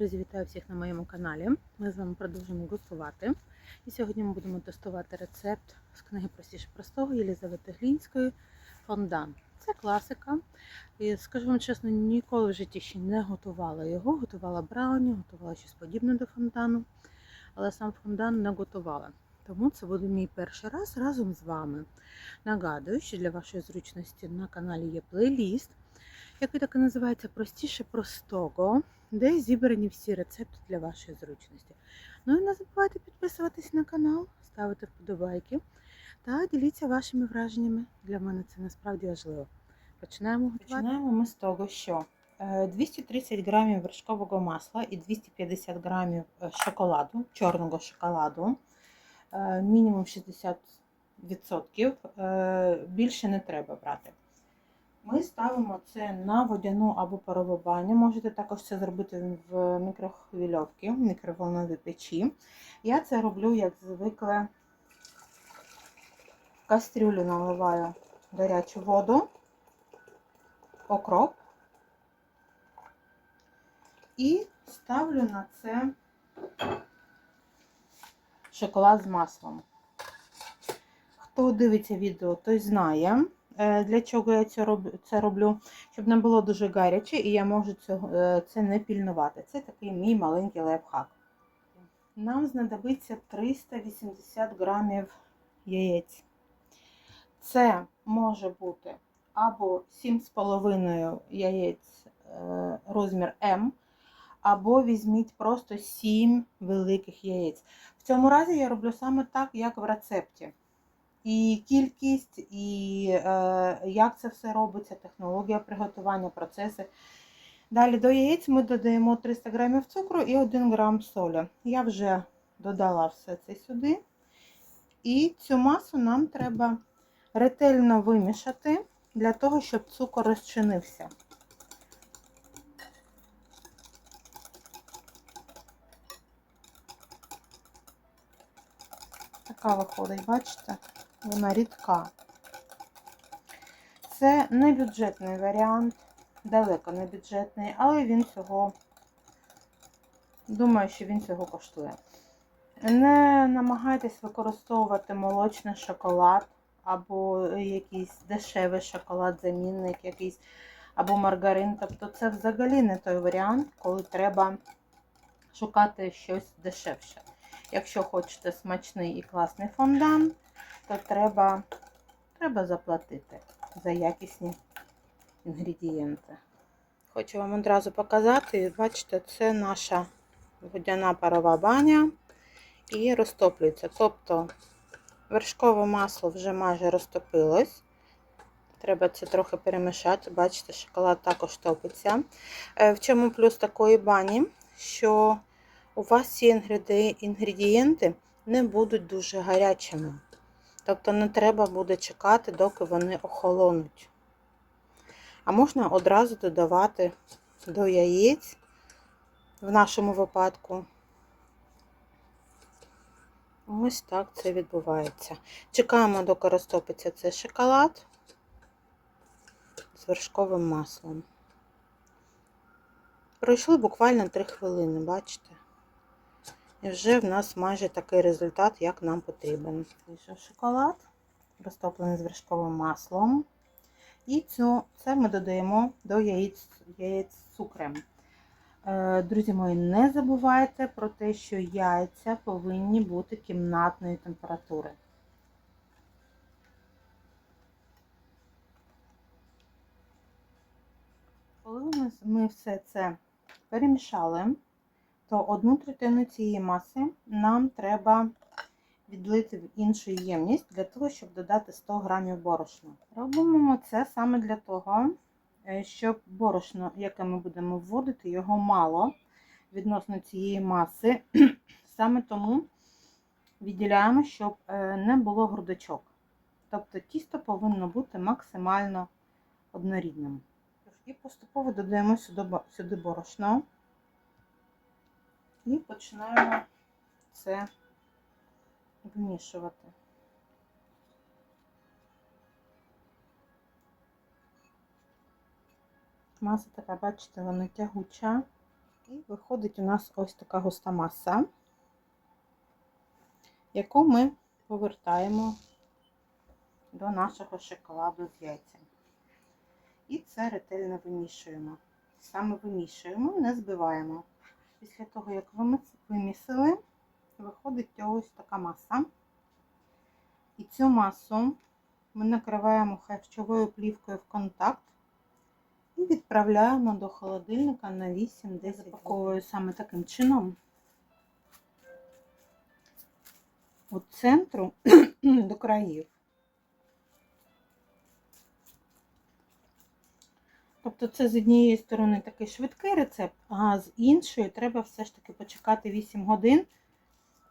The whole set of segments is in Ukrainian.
Друзі, вітаю всіх на моєму каналі. Ми з вами продовжуємо густувати. І сьогодні ми будемо тестувати рецепт з книги Простіше простого Єлізавети Глінської фондан. Це класика. І скажу вам чесно, ніколи в житті ще не готувала його. Готувала брауні, готувала щось подібне до фондану, але сам фондан не готувала. Тому це буде мій перший раз разом з вами. Нагадую, що для вашої зручності на каналі є плейліст, який так і називається Простіше простого де зібрані всі рецепти для вашої зручності. Ну і не забувайте підписуватись на канал, ставити вподобайки та діліться вашими враженнями. Для мене це насправді важливо. Починаємо готувати. Починаємо ми з того, що е, 230 грамів вершкового масла і 250 грамів е, шоколаду, чорного шоколаду, е, мінімум 60%. е, Більше не треба брати. Ми ставимо це на водяну або парову баню. Можете також це зробити в мікрохвильовці, в мікроволновій печі. Я це роблю, як звикle, в кастрюлю наливаю гарячу воду, окроп і ставлю на це шоколад з маслом. Хто дивиться відео, той знає. Е, для чого я це роблю, щоб не було дуже гаряче, і я можу е, це не пільнувати. Це такий мій маленький лайфхак. Нам знадобиться 380 грамів яєць. Це може бути або 7,5 яєць е, розмір М, або візьміть просто 7 великих яєць. В цьому разі я роблю саме так, як в рецепті і кількість, і е, як це все робиться, технологія приготування, процеси. Далі до яєць ми додаємо 300 г цукру і 1 грам солі. Я вже додала все це сюди. І цю масу нам треба ретельно вимішати для того, щоб цукор розчинився. Така виходить, бачите? Вона рідка. Це не бюджетний варіант, далеко не бюджетний, але він цього, думаю, що він цього коштує. Не намагайтесь використовувати молочний шоколад, або якийсь дешевий шоколад-замінник, якийсь, або маргарин. Тобто це взагалі не той варіант, коли треба шукати щось дешевше. Якщо хочете смачний і класний фондан, то треба, треба заплатити за якісні інгредієнти. Хочу вам одразу показати, бачите, це наша водяна парова баня і розтоплюється. Тобто вершкове масло вже майже розтопилось. Треба це трохи перемішати, бачите, шоколад також топиться. Е, в чому плюс такої бані, що у вас ці інгредієнти не будуть дуже гарячими. Тобто не треба буде чекати, доки вони охолонуть. А можна одразу додавати до яєць, в нашому випадку. Ось так це відбувається. Чекаємо, доки розтопиться цей шоколад з вершковим маслом. Пройшли буквально 3 хвилини, бачите? І вже в нас майже такий результат, як нам потрібен. Шоколад, розтоплений з вершковим маслом. І цю, це ми додаємо до яєць, яєць з цукром. Е, друзі мої, не забувайте про те, що яйця повинні бути кімнатної температури. Коли ми все це перемішали, то одну третину цієї маси нам треба відлити в іншу ємність для того, щоб додати 100 грамів борошна. Робимо це саме для того, е, щоб борошно, яке ми будемо вводити, його мало відносно цієї маси. Саме тому відділяємо, щоб е, не було грудочок. Тобто тісто повинно бути максимально однорідним. І поступово додаємо сюди борошно. І починаємо це вмішувати. Маса така, бачите, вона тягуча. І виходить у нас ось така густа маса, яку ми повертаємо до нашого шоколаду з яйцем. І це ретельно вимішуємо. Саме вимішуємо, не збиваємо. Після того, як ви вимісили, виходить ось така маса. І цю масу ми накриваємо харчовою плівкою в контакт і відправляємо до холодильника на 8-10 Запаковую саме таким чином. От центру до країв. Тобто це з однієї сторони такий швидкий рецепт, а з іншої треба все ж таки почекати 8 годин.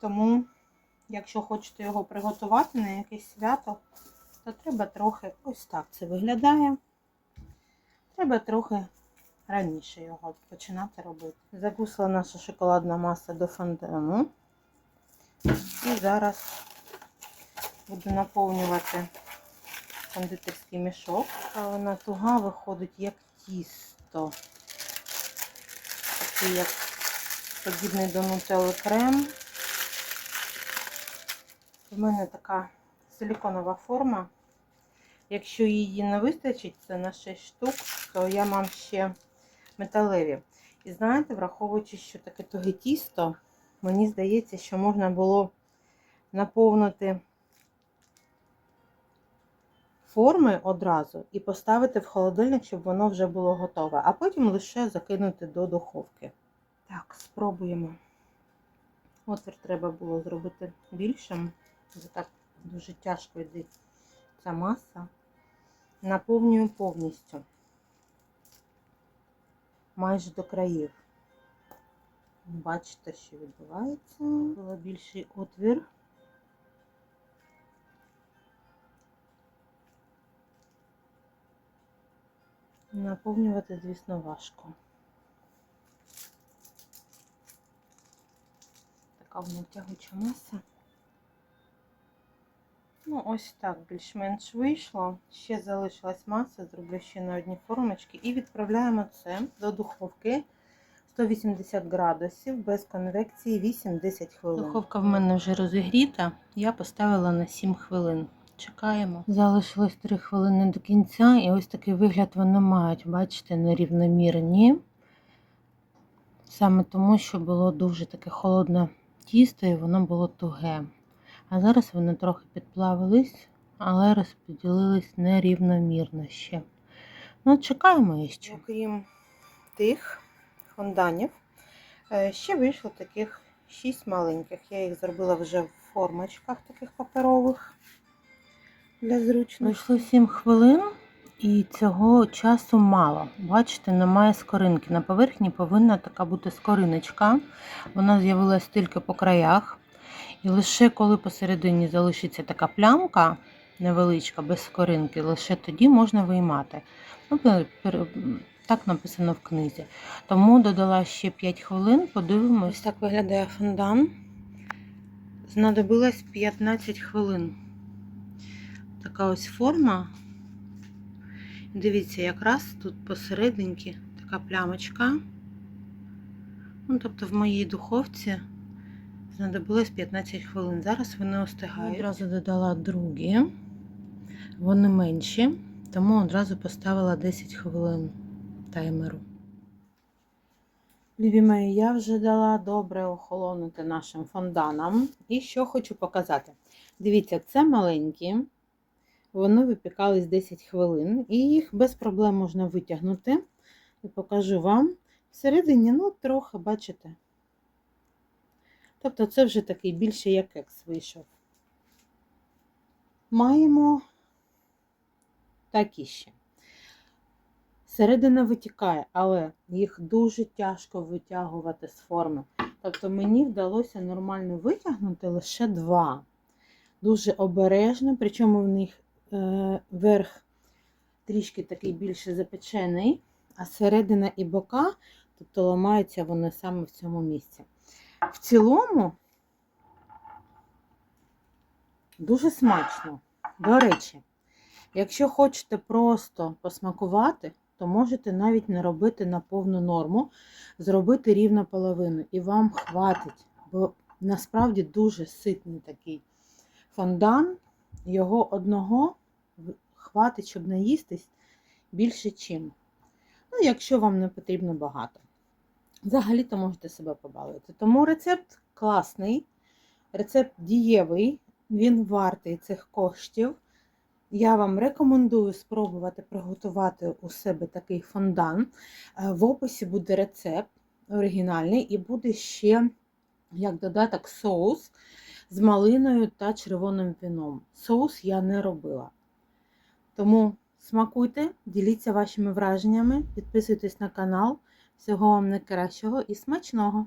Тому, якщо хочете його приготувати на якесь свято, то треба трохи ось так це виглядає. Треба трохи раніше його починати робити. Закусила наша шоколадна маса до фонтану. І зараз буду наповнювати кондитерський мішок. А вона туга виходить як тісто. Такий як подібний до нутелли крем. У мене така силіконова форма. Якщо її не вистачить, це на 6 штук, то я мам ще металеві. І знаєте, враховуючи, що таке туге тісто, мені здається, що можна було наповнити форми одразу і поставити в холодильник, щоб воно вже було готове, а потім лише закинути до духовки. Так, спробуємо. Отвір треба було зробити більшим, бо так дуже тяжко йде ця маса. Наповнюю повністю, майже до країв. Бачите, що відбувається. Було більший отвір. Наповнювати, звісно, важко. Така вона тягуча маса. Ну, ось так більш-менш вийшло. Ще залишилась маса, зроблю ще на одні формочки. І відправляємо це до духовки 180 градусів без конвекції 8-10 хвилин. Духовка в мене вже розігріта, я поставила на 7 хвилин. Чекаємо. Залишилось 3 хвилини до кінця, і ось такий вигляд вони мають, бачите, нерівномірні. Саме тому, що було дуже таке холодне тісто, і воно було туге. А зараз вони трохи підплавились, але розподілились нерівномірно ще. Ну, чекаємо ще. Окрім тих фонданів, е, ще вийшло таких 6 маленьких. Я їх зробила вже в формочках таких паперових для зручності. Вийшло 7 хвилин. І цього часу мало. Бачите, немає скоринки. На поверхні повинна така бути скориночка. Вона з'явилась тільки по краях. І лише коли посередині залишиться така плямка невеличка, без скоринки, лише тоді можна виймати. Ну, Так написано в книзі. Тому додала ще 5 хвилин, подивимось. Ось так виглядає фондан. Знадобилось 15 хвилин. Така ось форма. Дивіться, якраз тут посерединки така плямочка. Ну, Тобто в моїй духовці знадобилось 15 хвилин. Зараз вони остигають. Одразу додала другі, вони менші, тому одразу поставила 10 хвилин таймеру. Любі мої, я вже дала добре охолонути нашим фонданам. І що хочу показати. Дивіться, це маленькі. Вони випікались 10 хвилин, і їх без проблем можна витягнути. І покажу вам. Всередині, ну, трохи, бачите. Тобто, це вже такий більше як кекс вийшов. Маємо такі ще. Середина витікає, але їх дуже тяжко витягувати з форми. Тобто, мені вдалося нормально витягнути лише два. Дуже обережно, причому в них верх трішки такий більше запечений, а середина і бока, тобто ламаються вони саме в цьому місці. В цілому дуже смачно. До речі, якщо хочете просто посмакувати, то можете навіть не робити на повну норму, зробити рівно половину, і вам хватить, бо насправді дуже ситний такий фондан. Його одного хватить, щоб наїстись більше чим. Ну, якщо вам не потрібно багато. Взагалі-то можете себе побалувати. Тому рецепт класний, рецепт дієвий, він вартий цих коштів. Я вам рекомендую спробувати приготувати у себе такий фондан. Е, В описі буде рецепт оригінальний і буде ще як додаток соус з малиною та червоним віном. Соус я не робила. Тому смакуйте, діліться вашими враженнями, підписуйтесь на канал. Всього вам найкращого і смачного!